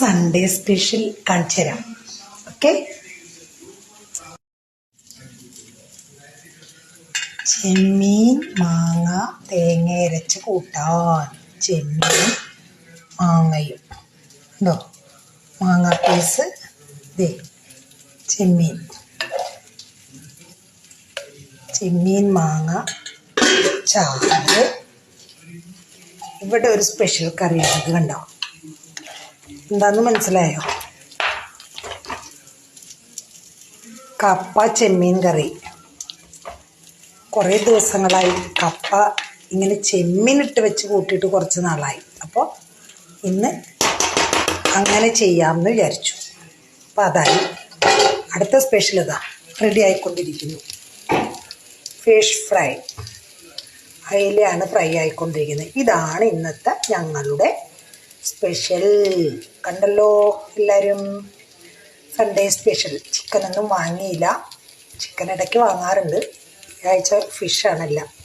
Sunday special കാണിച്ചു തരാം okay ചെമ്മീൻ മാങ്ങ തേങ്ങ അരച്ച് കൂട്ടാൻ ചെമ്മീൻ മാങ്ങയും. ഉണ്ടോ മാങ്ങ പീസ് ദേ ചെമ്മീൻ. ചെമ്മീൻ മാങ്ങ ചാറ്. ഇവിടെ ഒരു സ്പെഷ്യൽ കറി കണ്ടോ? എന്താന്ന് മനസ്സിലായോ? കപ്പ ചെമ്മീൻ കറി. കുറേ ദിവസങ്ങളായി കപ്പ ഇങ്ങനെ ചെമ്മീൻ ഇട്ട് വെച്ച് കൂട്ടിയിട്ട് കുറച്ച് നാളായി. അപ്പോൾ ഇന്ന് അങ്ങനെ ചെയ്യാമെന്ന് വിചാരിച്ചു. അപ്പോൾ അതായി. അടുത്ത സ്പെഷ്യൽ ഇതാ. റെഡി ആയിക്കൊണ്ടിരിക്കുന്നു. ഫിഷ് ഫ്രൈ അയിലയാണ് ഫ്രൈ ആയിക്കൊണ്ടിരിക്കുന്നത്. ഇതാണ് ഇന്നത്തെ ഞങ്ങളുടെ സ്പെഷ്യൽ കണ്ടല്ലോ എല്ലാവരും സൺഡേ സ്പെഷ്യൽ ചിക്കനൊന്നും വാങ്ങിയില്ല. ചിക്കൻ ഇടയ്ക്ക് വാങ്ങാറുണ്ട്. ഈ ആഴ്ച ഫിഷാണെല്ലാം